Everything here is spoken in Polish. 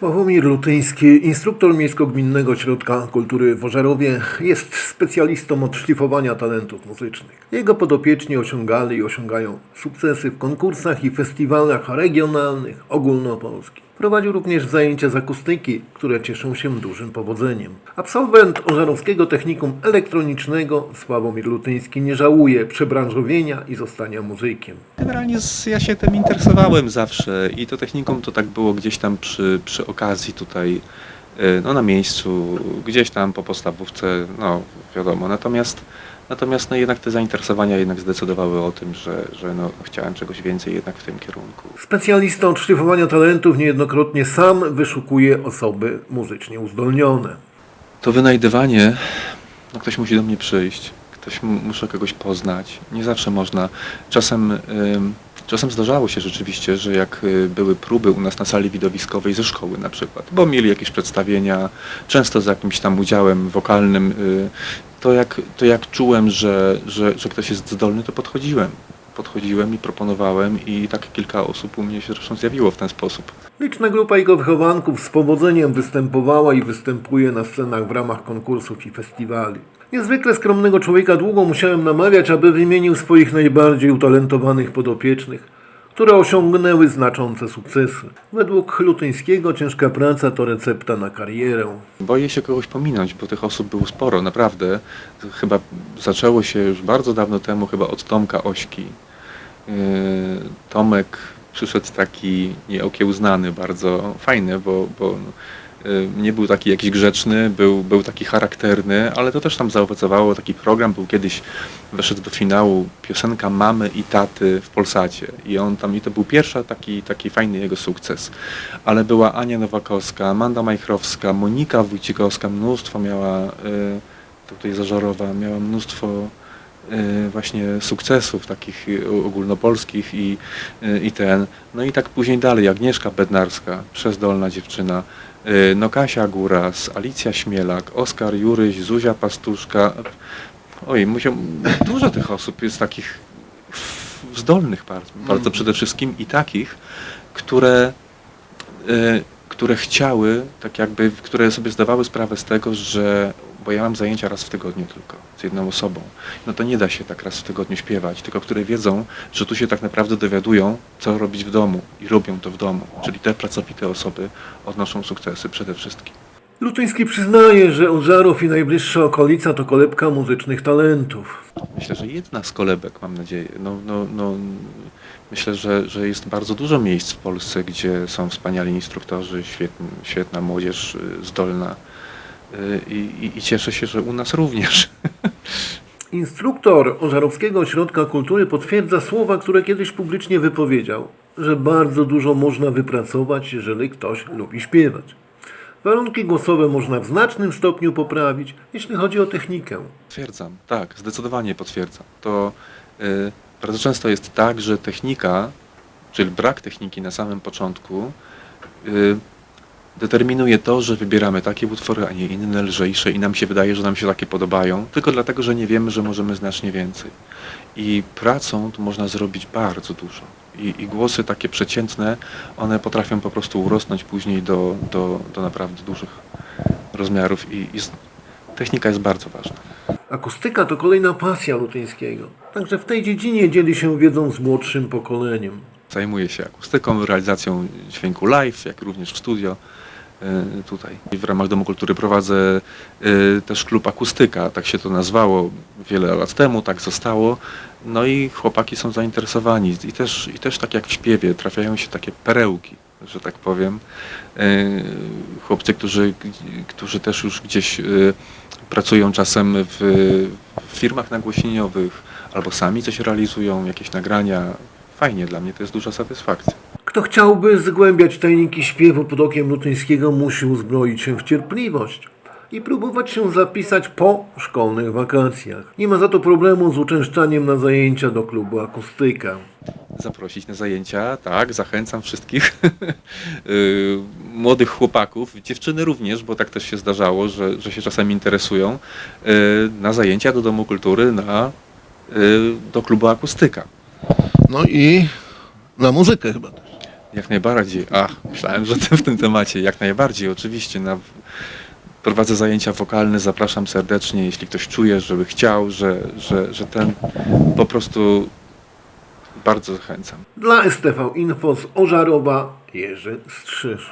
Sławomir Lutyński, instruktor Miejsko-Gminnego Ośrodka Kultury w jest specjalistą od szlifowania talentów muzycznych. Jego podopieczni osiągali i osiągają sukcesy w konkursach i festiwalach regionalnych, ogólnopolskich. Prowadził również zajęcia z akustyki, które cieszą się dużym powodzeniem. Absolwent Ożarowskiego Technikum Elektronicznego Sławomir Lutyński nie żałuje przebranżowienia i zostania muzykiem. Generalnie ja się tym interesowałem zawsze i to technikum to tak było gdzieś tam przy, przy okazji tutaj, no na miejscu, gdzieś tam po podstawówce, no wiadomo. Natomiast, natomiast no jednak te zainteresowania jednak zdecydowały o tym, że, że no, chciałem czegoś więcej jednak w tym kierunku. Specjalista od szlifowania talentów niejednokrotnie sam wyszukuje osoby muzycznie uzdolnione. To wynajdywanie, no ktoś musi do mnie przyjść, ktoś mu- muszę kogoś poznać. Nie zawsze można. Czasem, ym, czasem zdarzało się rzeczywiście, że jak y, były próby u nas na sali widowiskowej ze szkoły na przykład, bo mieli jakieś przedstawienia, często z jakimś tam udziałem wokalnym, y, to jak, to jak czułem, że, że, że ktoś jest zdolny, to podchodziłem. Podchodziłem i proponowałem i tak kilka osób u mnie się zresztą zjawiło w ten sposób. Liczna grupa jego wychowanków z powodzeniem występowała i występuje na scenach w ramach konkursów i festiwali. Niezwykle skromnego człowieka długo musiałem namawiać, aby wymienił swoich najbardziej utalentowanych podopiecznych, które osiągnęły znaczące sukcesy. Według Lutyńskiego ciężka praca to recepta na karierę. Boję się kogoś pominąć, bo tych osób było sporo, naprawdę. Chyba zaczęło się już bardzo dawno temu, chyba od Tomka Ośki. Yy, Tomek przyszedł taki nieokiełznany, bardzo fajny, bo, bo nie był taki jakiś grzeczny, był, był taki charakterny, ale to też tam zaowocowało. Taki program był kiedyś, weszedł do finału piosenka Mamy i Taty w Polsacie. I on tam, i to był pierwszy taki, taki fajny jego sukces. Ale była Ania Nowakowska, Amanda Majchrowska, Monika Wójcikowska, mnóstwo miała, y, tutaj Zażarowa, miała mnóstwo y, właśnie sukcesów takich y, ogólnopolskich i, y, i ten. No i tak później dalej, Agnieszka Bednarska, przezdolna dziewczyna, y, no Kasia Góras, Alicja Śmielak, Oskar Juryś, Zuzia Pastuszka. Oj, musiał, dużo tych osób jest takich zdolnych bardzo, bardzo przede wszystkim i takich, które y, które chciały, tak jakby, które sobie zdawały sprawę z tego, że, bo ja mam zajęcia raz w tygodniu tylko z jedną osobą, no to nie da się tak raz w tygodniu śpiewać, tylko które wiedzą, że tu się tak naprawdę dowiadują, co robić w domu i robią to w domu, czyli te pracowite osoby odnoszą sukcesy przede wszystkim. Lutyński przyznaje, że Ożarów i najbliższa okolica to kolebka muzycznych talentów. Myślę, że jedna z kolebek, mam nadzieję. No, no, no, myślę, że, że jest bardzo dużo miejsc w Polsce, gdzie są wspaniali instruktorzy, świetn, świetna młodzież y, zdolna. Y, I, i, I cieszę się, że u nas również. Instruktor Ożarowskiego Ośrodka Kultury potwierdza słowa, które kiedyś publicznie wypowiedział, że bardzo dużo można wypracować, jeżeli ktoś lubi śpiewać. Warunki głosowe można w znacznym stopniu poprawić, jeśli chodzi o technikę. Potwierdzam, tak, zdecydowanie potwierdzam. To y, bardzo często jest tak, że technika, czyli brak techniki na samym początku, y, determinuje to, że wybieramy takie utwory, a nie inne, lżejsze i nam się wydaje, że nam się takie podobają, tylko dlatego, że nie wiemy, że możemy znacznie więcej. I pracą tu można zrobić bardzo dużo. I, i głosy takie przeciętne, one potrafią po prostu urosnąć później do, do, do naprawdę dużych rozmiarów i, i technika jest bardzo ważna. Akustyka to kolejna pasja Lutyńskiego. Także w tej dziedzinie dzieli się wiedzą z młodszym pokoleniem. Zajmuję się akustyką, realizacją dźwięku live, jak również w studio y, tutaj. W ramach Domu Kultury prowadzę y, też klub akustyka, tak się to nazwało wiele lat temu, tak zostało. No i chłopaki są zainteresowani i też, i też tak jak w śpiewie trafiają się takie perełki, że tak powiem. Y, Chłopcy, którzy, którzy też już gdzieś pracują czasem w firmach nagłośnieniowych albo sami coś realizują, jakieś nagrania. Fajnie, dla mnie to jest duża satysfakcja. Kto chciałby zgłębiać tajniki śpiewu pod okiem Lutyńskiego, musi uzbroić się w cierpliwość i próbować się zapisać po szkolnych wakacjach. Nie ma za to problemu z uczęszczaniem na zajęcia do klubu akustyka. Zaprosić na zajęcia, tak, zachęcam wszystkich y, młodych chłopaków, dziewczyny również, bo tak też się zdarzało, że, że się czasami interesują, y, na zajęcia do Domu Kultury, na, y, do klubu akustyka. No i na muzykę chyba też. Jak najbardziej. Ach, myślałem, że ty w tym temacie. Jak najbardziej, oczywiście. Na, prowadzę zajęcia wokalne, zapraszam serdecznie, jeśli ktoś czuje, żeby chciał, że, że, że ten po prostu bardzo zachęcam. Dla STV Info z Ożarowa Jerzy Strzyż.